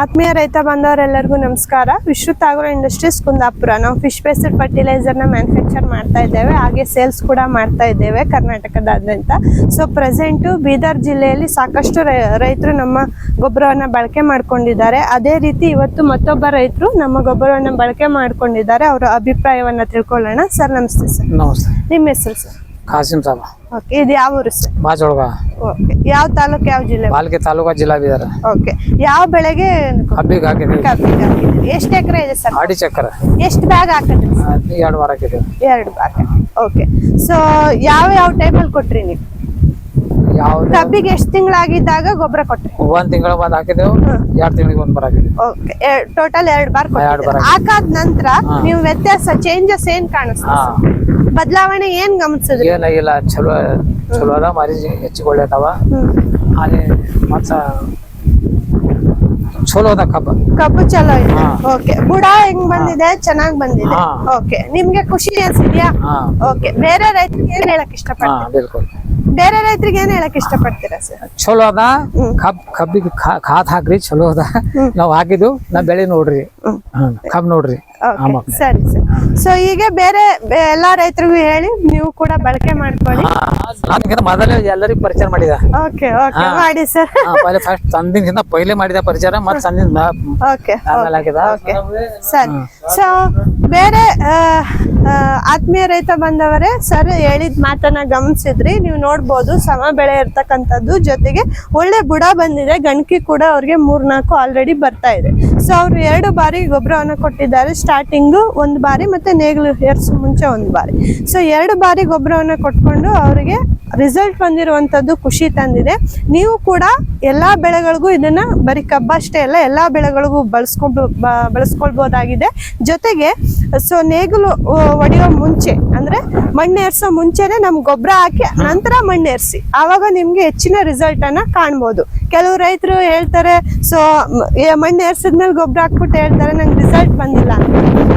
ಆತ್ಮೀಯ ರೈತ ಬಂದವರೆಲ್ಲರಿಗೂ ನಮಸ್ಕಾರ. Vishrut agro industries Kundapura. ನಾವು ಫಿಶ್ ಬೇಸ್ಡ್ ಫರ್ಟಿಲೈಸರ್ನ ಮ್ಯಾನುಫ್ಯಾಕ್ಚರ್ ಮಾಡ್ತಾ ಇದ್ದೇವೆ. ಹಾಗೆ ಸೇಲ್ಸ್ ಕೂಡ ಮಾಡ್ತಾ ಇದ್ದೇವೆ ಕರ್ನಾಟಕದಾದ್ಯಂತ. ಸೊ ಪ್ರೆಸೆಂಟು ಬೀದರ್ ಜಿಲ್ಲೆಯಲ್ಲಿ ಸಾಕಷ್ಟು ರೈತರು ನಮ್ಮ ಗೊಬ್ಬರವನ್ನು ಬಳಕೆ ಮಾಡ್ಕೊಂಡಿದ್ದಾರೆ. ಅದೇ ರೀತಿ ಇವತ್ತು ಮತ್ತೊಬ್ಬ ರೈತರು ನಮ್ಮ ಗೊಬ್ಬರವನ್ನು ಬಳಕೆ ಮಾಡ್ಕೊಂಡಿದ್ದಾರೆ. ಅವರ ಅಭಿಪ್ರಾಯವನ್ನು ತಿಳ್ಕೊಳ್ಳೋಣ. ಸರ್ ನಮಸ್ತೆ ಸರ್. ನಮಸ್ತೆ. ನಿಮ್ಮ ಹೆಸರು ಸರ್? ಕಾಸಿಂ ಸಾಬ. ಓಕೆ ಇದು ಯಾವ ಊರು ಸರ್? ಬಾಜೊಳಗ ಓಕೆ ಯಾವ ತಾಲೂಕು ಯಾವ ಜಿಲ್ಲೆ? ಬಾಲ್ಕೆ ತಾಲೂಕಾ ಜಿಲ್ಲಾ ಬೀದರ್. ಓಕೆ ಯಾವ ಬೆಳೆಗೆ ಕಬ್ಬಿಗೆ ಹಾಕಿದ್ವಿ ಕಬ್ಬಿಗೆ ಹಾಕಿದ್ದೀರಿ? ಎಷ್ಟು ಎಕರೆ ಇದೆ ಸರ್? ಅಡಿ ಚಕ್ರ. ಎಷ್ಟು ಬ್ಯಾಗ್ ಹಾಕಿದ್ರಿ ಎರಡು ವಾರ ಹಾಕಿದ್ವಿ ಎರಡು ಬ್ಯಾಗ್ ಓಕೆ ಸೊ ಯಾವ ಯಾವ ಟೈಮಲ್ಲಿ ಕೊಟ್ರಿ ನೀವು? ಯಾವ ಕಬ್ಬಿಗೆ ಎಷ್ಟು ತಿಂಗಳಾಗಿದ್ದಾಗ ಗೊಬ್ಬರ ಕೊಟ್ರಿ? ಒಂದ್ ತಿಂಗಳ ಬಂದ್ ಹಾಕಿದೆವು ಎರಡು ತಿಂಗಳಿಗೆ ಒಂದ್ ಬಾರ ಹಾಕಿದ್ವಿ ಓಕೆ ಟೋಟಲ್ ಎರಡು ಬಾರ್ ಎರಡು ಬಾರ್ ಹಾಕಾದ ನಂತರ. ನೀವು ವ್ಯತ್ಯಾಸ ಚೇಂಜಸ್ ಏನ್ ಕಾಣಿಸ್ತಾ ಬದಲಾವಣೆ ಏನ್ ಗಮನಿಸಿದ್ರಿ? ಏನಾಗಿಲ್ಲ ಚಲೋ ಚಲೋ ಅದ ಮಾರಿ ಹೆಚ್ಚಿಗೆ ಒಳ್ಳೇದವ. ಅದೇ ಮತ್ತ ಚಲೋ ಅದ ಕಬ್ಬ. ಕಬ್ಬು ಚಲೋ ಇದೆ. ಓಕೆ. ಬುಡ ಹೆಂಗ್ ಬಂದಿದೆ? ಚೆನ್ನಾಗ್ ಬಂದಿದೆ. ಓಕೆ. ನಿಮ್ಗೆ ಖುಷಿ ಅನ್ಸಿದ್ಯಾ? ಓಕೆ. ಬೇರೆ ರೈತರಿಗೆ ಏನ್ ಹೇಳಕ್ ಇಷ್ಟಪಡ್ತೀನಿ ಬೇರೆ ರೈತರಿಗೆ ಏನ್ ಹೇಳಕ್ ಇಷ್ಟಪಡ್ತೀರಾ ಸರ್? ಚಲೋ ಅದ. ಕಬ್ ಕಬ್ಬಿಗೆ ಖಾತ್ ಹಾಕ್ರಿ. ಚಲೋ ಅದ. ನಾವ್ ಹಾಕಿದ್ವು ನಾ ಬೆಳೆ ನೋಡ್ರಿ. ಕಬ್ ನೋಡ್ರಿ. ಸರಿ ಸರಿ. ಸೊ ಹೀಗೆ ಬೇರೆ ಎಲ್ಲಾ ರೈತರಿಗೂ ಹೇಳಿ ನೀವು ಕೂಡ ಬಳಕೆ ಮಾಡ್ಕೊಳ್ಳಿ. ಮೊದಲೇ ಎಲ್ಲರಿಗೂ ಪರಿಚಯ ಮಾಡಿದ. ಓಕೆ ಓಕೆ ಮಾಡಿ ಸರ್ ಪहिले ಫಸ್ಟ್ ತಂದಿನಕ್ಕಿಂತ ಪहिले ಮಾಡಿದ ಪರಿಚಯ ಮತ್ತೆ ಸಂದಿನ ಓಕೆ ಆಮೇಲೆ ಓಕೆ ಸರಿ. ಸೊ ಬೇರೆ ಆತ್ಮೀಯ ರೈತ ಬಂದವರೇ, ಸರ್ ಹೇಳಿದ ಮಾತನ್ನ ಗಮನಿಸಿದ್ರಿ, ನೀವು ನೋಡ್ಬೋದು ಸಮ ಬೆಳೆ ಇರ್ತಕ್ಕಂಥದ್ದು, ಜೊತೆಗೆ ಒಳ್ಳೆ ಬುಡ ಬಂದಿದೆ, ಗಣಕಿ ಕೂಡ ಅವ್ರಿಗೆ ಮೂರ್ನಾಲ್ಕು ಆಲ್ರೆಡಿ ಬರ್ತಾ ಇದೆ. ಸೊ ಅವರು ಎರಡು ಬಾರಿ ಗೊಬ್ಬರವನ್ನು ಕೊಟ್ಟಿದ್ದಾರೆ ಸ್ಟಾರ್ಟಿಂಗು ಒಂದು ಬಾರಿ ಮತ್ತೆ ನೇಗಿಲು ಏರ್ಸು ಮುಂಚೆ ಒಂದು ಬಾರಿ. ಸೊ ಎರಡು ಬಾರಿ ಗೊಬ್ಬರವನ್ನು ಕೊಟ್ಕೊಂಡು ಅವರಿಗೆ ರಿಸಲ್ಟ್ ಬಂದಿರುವಂಥದ್ದು ಖುಷಿ ತಂದಿದೆ. ನೀವು ಕೂಡ ಎಲ್ಲ ಬೆಳೆಗಳಿಗೂ ಇದನ್ನ ಬರೀ ಕಬ್ಬಷ್ಟೇ ಅಲ್ಲ, ಎಲ್ಲ ಬೆಳೆಗಳಿಗೂ ಬಳಸ್ಕೊಂಡು ಬಳಸ್ಕೊಳ್ಬೋದಾಗಿದೆ. ಜೊತೆಗೆ ಸೊ ನೇಗಿಲು ಆ, ಒಡೆಯೋ ಮುಂಚೆ ಅಂದ್ರೆ ಮಣ್ಣು ಏರ್ಸೋ ಮುಂಚೆನೆ ನಮ್ ಗೊಬ್ಬರ ಹಾಕಿ ನಂತರ ಮಣ್ಣು ಏರ್ಸಿ. ಆವಾಗ ನಿಮ್ಗೆ ಹೆಚ್ಚಿನ ರಿಸಲ್ಟ್ ಅನ್ನ ಕಾಣ್ಬೋದು. ಕೆಲವು ರೈತರು ಹೇಳ್ತಾರೆ ಸೊ ಮಣ್ಣು ಏರ್ಸಿದ್ಮೇಲೆ ಗೊಬ್ಬರ ಹಾಕ್ಬಿಟ್ಟು ಹೇಳ್ತಾರೆ ನಂಗೆ ರಿಸಲ್ಟ್ ಬಂದಿಲ್ಲ.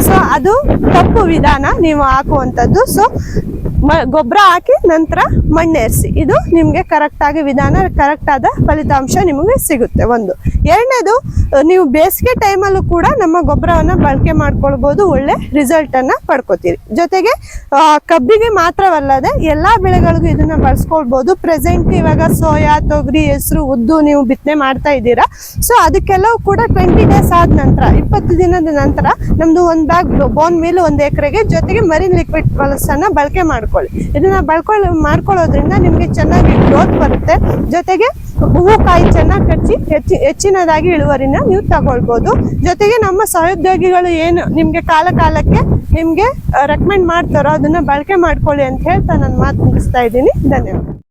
ಸೊ ಅದು ತಪ್ಪು ವಿಧಾನ ನೀವು ಹಾಕುವಂಥದ್ದು. ಸೊ ಗೊಬ್ಬರ ಹಾಕಿ ನಂತರ ಮಣ್ಣೇರಿಸಿ ಇದು ನಿಮಗೆ ಕರೆಕ್ಟಾಗಿ ವಿಧಾನ ಕರೆಕ್ಟಾದ ಆದ ಫಲಿತಾಂಶ ನಿಮಗೆ ಸಿಗುತ್ತೆ ಒಂದು. ಎರಡನೇದು ನೀವು ಬೇಸಿಗೆ ಟೈಮಲ್ಲೂ ಕೂಡ ನಮ್ಮ ಗೊಬ್ಬರವನ್ನು ಬಳಕೆ ಮಾಡ್ಕೊಳ್ಬೋದು ಒಳ್ಳೆ ರಿಸಲ್ಟನ್ನು ಅನ್ನ ಪಡ್ಕೋತೀರಿ. ಜೊತೆಗೆ ಕಬ್ಬಿಗೆ ಮಾತ್ರವಲ್ಲದೆ ಎಲ್ಲಾ ಬೆಳೆಗಳಿಗೂ ಇದನ್ನ ಬಳಸ್ಕೊಳ್ಬಹುದು ಪ್ರೆಸೆಂಟ್ ಇವಾಗ ಸೋಯಾ, ತೊಗರಿ, ಹೆಸರು, ಉದ್ದು ನೀವು ಬಿತ್ತನೆ ಮಾಡ್ತಾ ಇದ್ದೀರಾ. ಸೊ ಅದಕ್ಕೆಲ್ಲವೂ ಕೂಡ ಟ್ವೆಂಟಿ ಡೇಸ್ ಆದ ನಂತರ, ಇಪ್ಪತ್ತು ದಿನದ ನಂತರ ನಮ್ದು ಒಂದು ಬ್ಯಾಗ್ ಬೋನ್ ಮೇಲೆ ಒಂದು ಎಕರೆಗೆ ಜೊತೆಗೆ ಮರಿನ್ ಲಿಕ್ವಿಡ್ ಅನ್ನ ಬಳಕೆ ಮಾಡ್ಕೊಳ್ಳಿ. ಇದನ್ನ ಬಳಕೊಳ್ಳಿ ಮಾಡ್ಕೊಳ್ಳೋದ್ರಿಂದ ನಿಮ್ಗೆ ಚೆನ್ನಾಗಿ ಗ್ರೋತ್ ಬರುತ್ತೆ. ಜೊತೆಗೆ ಹೂವು ಕಾಯಿ ಚೆನ್ನಾಗಿ ಕಚ್ಚಿ ಹೆಚ್ಚಿ ಹೆಚ್ಚಿನದಾಗಿ ಇಳುವರಿನ ನೀವು ತಗೊಳ್ಬೋದು. ಜೊತೆಗೆ ನಮ್ಮ ಸಹೋದ್ಯೋಗಿಗಳು ಏನು ನಿಮಗೆ ಕಾಲ ಕಾಲಕ್ಕೆ ನಿಮಗೆ ರೆಕಮೆಂಡ್ ಮಾಡ್ತಾರೋ ಅದನ್ನ ಬಳಕೆ ಮಾಡ್ಕೊಳ್ಳಿ ಅಂತ ಹೇಳ್ತಾ ನಾನು ಮಾತು ಮುಗಿಸ್ತಾ ಇದ್ದೀನಿ. ಧನ್ಯವಾದ.